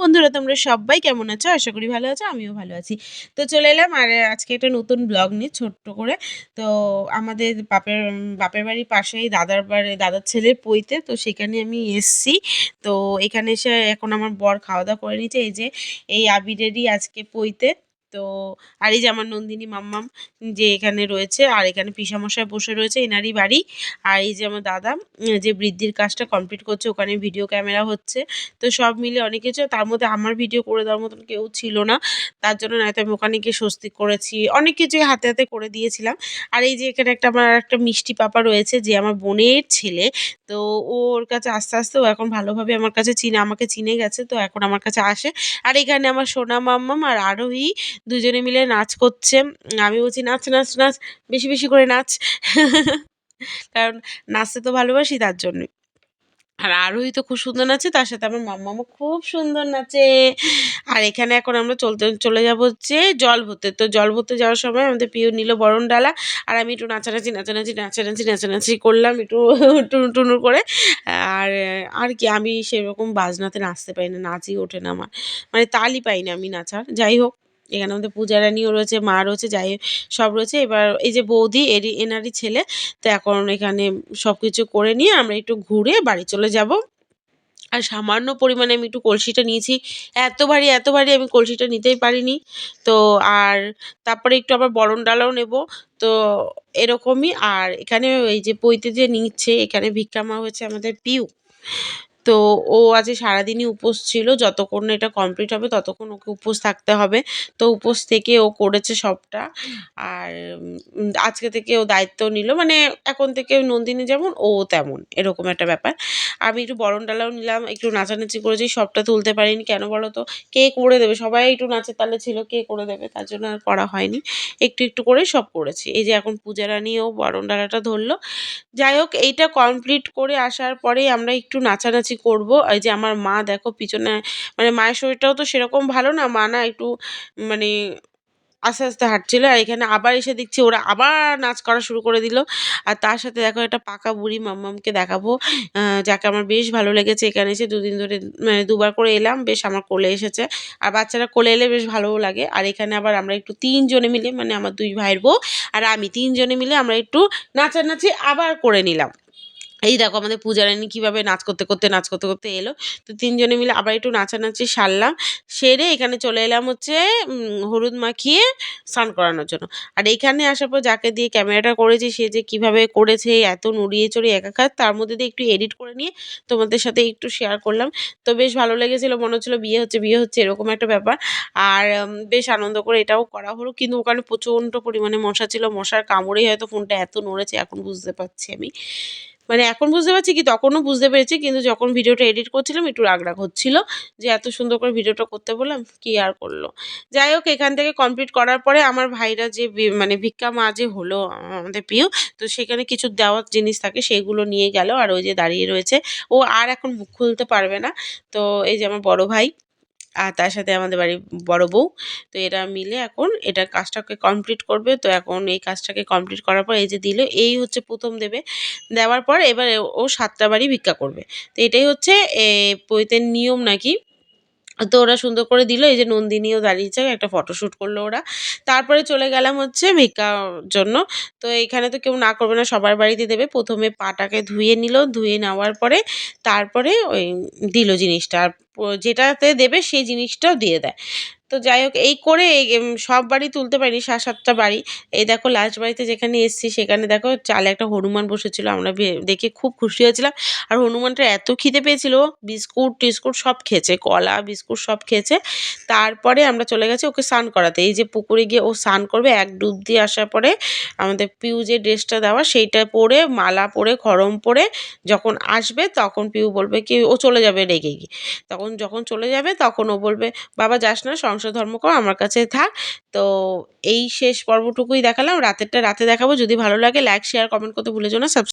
বন্ধুরা, তোমরা সবাই কেমন আছো? আশা করি ভালো আছো, আমিও ভালো আছি। তো চলে এলাম আর আজকে একটা নতুন ব্লগ নিয়ে ছোট্ট করে। তো আমাদের বাপের বাপের বাড়ির পাশেই দাদার বাড়ি, দাদার ছেলের পইতে তো সেখানে আমি এসছি। তো এখানে এসে এখন আমার বর খাওয়া দাওয়া করে নিচ্ছে এই যে, এই আবিরেরই আজকে পইতে তো আর এই যে আমার নন্দিনী মাম্মাম যে এখানে রয়েছে আর এখানে পিসামশাই বসে রয়েছে, এনারই বাড়ি। আর এই যে আমার দাদা যে বৃদ্ধির কাজটা কমপ্লিট করছে, ওখানে ভিডিও ক্যামেরা হচ্ছে। তো সব মিলে অনেক কিছু, তার মধ্যে আমার ভিডিও করে দেওয়ার মতন কেউ ছিল না। তার জন্য নয়তো আমি ওখানে গিয়ে স্বস্তি করেছি। অনেক কিছুই হাতে হাতে করে দিয়েছিলাম। আর এই যে এখানে একটা আমার একটা মিষ্টি পাপা রয়েছে, যে আমার বোনের ছেলে। তো ওর কাছে আস্তে আস্তে, ও এখন ভালোভাবে আমার কাছে চিনে, আমাকে চিনে গেছে, তো এখন আমার কাছে আসে। আর এখানে আমার সোনা মাম্মাম আর আরোহী দুজনে মিলে নাচ করছে। আমি বলছি, নাচ নাচ নাচ, বেশি বেশি করে নাচ। কারণ নাচতে তো ভালোবাসি তার জন্য আর আরোহী তো খুব সুন্দর নাচে, তার সাথে আমার মাম্মামও খুব সুন্দর নাচে। আর এখানে এখন আমরা চলতে, চলে যাব হচ্ছে জল ভরতে তো জল ভরতে যাওয়ার সময় আমাদের পিউ নিল বরণ ডালা, আর আমি একটু নাচানাচি নাচানাচি নাচানাচি নাচানাচি করলাম একটু টুনু টুনু করে। আর আর কি, আমি সেরকম বাজনাতে নাচতে পারি না, নাচই ওঠে না আমার। মানে তালই পাই না আমি নাচার, যাই হোক। এখানে আমাদের পূজা রানীও রয়েছে, মা রয়েছে, যাই সব রয়েছে। এবার এই যে বৌদি, এরই, এনারই ছেলে, তো এখন এখানে সব কিছু করে নিয়ে আমরা একটু ঘুরে বাড়ি চলে যাব। আর সামান্য পরিমাণে আমি একটু কলসিটা নিয়েছি। এত ভারী এত ভারী আমি কলসিটা নিতেই পারিনি। তো আর তারপরে একটু আবার বরণ ডালাও নেব। তো এরকমই। আর এখানে এই যে পইতে যে নিচ্ছে, এখানে ভিক্ষা মা হচ্ছে আমাদের পিউ। তো ও আজকে সারাদিনই উপোস ছিল। যতক্ষণ না এটা কমপ্লিট হবে, ততক্ষণ ওকে উপোস থাকতে হবে। তো উপোস থেকে ও করেছে সবটা। আর আজকে থেকে ও দায়িত্ব নিল। মানে এখন থেকে নন্দিনী যেমন, ও তেমন। এরকম একটা ব্যাপার। আমি একটু বরণ ডালাও নিলাম, একটু নাচানাচি করেছি, সবটা তুলতে পারিনি। কেন বলো তো? কে করে দেবে? সবাই একটু নাচের তালে ছিল, কে করে দেবে? তার জন্য আর করা হয়নি। একটু একটু করে সব করেছি। এই যে এখন পূজা রানীও বরণ ডালাটা ধরলো। যাই হোক, এইটা কমপ্লিট করে আসার পরেই আমরা একটু নাচানাচি করব। এই যে আমার মা দেখো পিছনে মানে মায়ের শরীরটাও তো সেরকম ভালো না, মা না একটু মানে আস্তে আস্তে হাঁটছিল। আর এখানে আবার এসে দেখছি ওরা আবার নাচ করা শুরু করে দিল। আর তার সাথে দেখো একটা পাকা বুড়ি মাম্মামকে দেখাবো যাকে আমার বেশ ভালো লেগেছে। এখানে এসে দুদিন ধরে মানে দুবার করে এলাম, বেশ আমার কোলে এসেছে। আর বাচ্চারা কোলে এলে বেশ ভালোও লাগে। আর এখানে আবার আমরা একটু তিনজনে মিলে মানে আমার দুই ভাইয়ের বউ আর আমি তিনজনে মিলে আমরা একটু নাচানাচি আবার করে নিলাম। এই দেখো আমাদের পূজারানী কীভাবে নাচ করতে করতে, নাচ করতে করতে এলো। তো তিনজনে মিলে আবার একটু নাচানাচি সারলাম। সেরে এখানে চলে এলাম হচ্ছে হলুদ মাখিয়ে স্নান করানোর জন্য। আর এখানে আসার পর যাকে দিয়ে ক্যামেরাটা করেছি, সে যে কীভাবে করেছে, এত নড়িয়ে চড়িয়ে একাকার, তার মধ্যে দিয়ে একটু এডিট করে নিয়ে তোমাদের সাথে একটু শেয়ার করলাম। তো বেশ ভালো লেগেছিলো, মনে হচ্ছিল বিয়ে হচ্ছে বিয়ে হচ্ছে, এরকম একটা ব্যাপার। আর বেশ আনন্দ করে এটাও করা হলো। কিন্তু ওখানে প্রচণ্ড পরিমাণে মশা ছিল, মশার কামড়েই হয়তো ফোনটা এত নড়েছে, এখন বুঝতে পারছি আমি। মানে এখন বুঝতে পারছি কি তখনও বুঝতে পেরেছি, কিন্তু যখন ভিডিওটা এডিট করছিলাম একটু রাগ রাগ হচ্ছিল যে এত সুন্দর করে ভিডিওটা করতে বললাম, কি আর করল? যাই হোক, এখান থেকে কমপ্লিট করার পরে আমার ভাইরা যে মানে ভিক্ষা মা যে হলো আমাদের প্রিয়, তো সেখানে কিছু দেওয়ার জিনিস থাকে, সেগুলো নিয়ে গেল, আর ওই যে দাঁড়িয়ে রয়েছে, ও আর এখন মুখ খুলতে পারবে না। তো এই যে আমার বড় ভাই আর তার সাথে আমাদের বাড়ির বড় বউ। তো এরা মিলে এখন এটা কাজটাকে কমপ্লিট করবে। তো এখন এই কাজটাকে কমপ্লিট করার পর এই যে দিল এই হচ্ছে প্রথম দেবে। দেওয়ার পর এবার ও সাতটা বাড়ি ভিক্ষা করবে। তো এটাই হচ্ছে এ, পৈতের নিয়ম নাকি? তো ওরা সুন্দর করে দিল, এই যে নন্দিনীও দাঁড়িয়েছে, একটা ফটোশ্যুট করল ওরা। তারপরে চলে গেলাম হচ্ছে মেকা জন্য। তো এখানে তো কেউ না করবে না, সবার বাড়িতে দেবে। প্রথমে পাটাকে ধুয়ে নিল, ধুয়ে নেওয়ার পরে তারপরে ওই দিল জিনিসটা। আর যেটাতে দেবে সেই জিনিসটাও দিয়ে দেয়। তো যাই হোক, এই করে সব বাড়ি তুলতে পারিনি, সাত সাতটা বাড়ি। এই দেখো লাস্ট বাড়িতে যেখানে এসেছি, সেখানে দেখো, চালে একটা হনুমান বসেছিল। আমরা দেখে খুব খুশি হয়েছিলাম। আর হনুমানটা এত খিদে পেয়েছিল, বিস্কুট টিস্কুট সব খেয়েছে, কলা, বিস্কুট সব খেয়েছে। তারপরে আমরা চলে গেছি ওকে স্নান করাতে। এই যে পুকুরে গিয়ে ও স্নান করবে, এক ডুব দিয়ে আসার পরে আমাদের পিউ যে ড্রেসটা দেওয়া, সেইটা পরে, মালা পরে, খরম পরে যখন আসবে, তখন পিউ বলবে কি, ও চলে যাবে রেগে গিয়ে। তখন যখন চলে যাবে, তখন ও বলবে, বাবা, যাস না ধর্ম কর, আমার কাছে থাক। তো এই শেষ পর্বটুকুই দেখালাম। রাতেরটা রাতে দেখাবো। যদি ভালো লাগে লাইক শেয়ার কমেন্ট করতে ভুলে যেও না। সাবস্ক্রাইব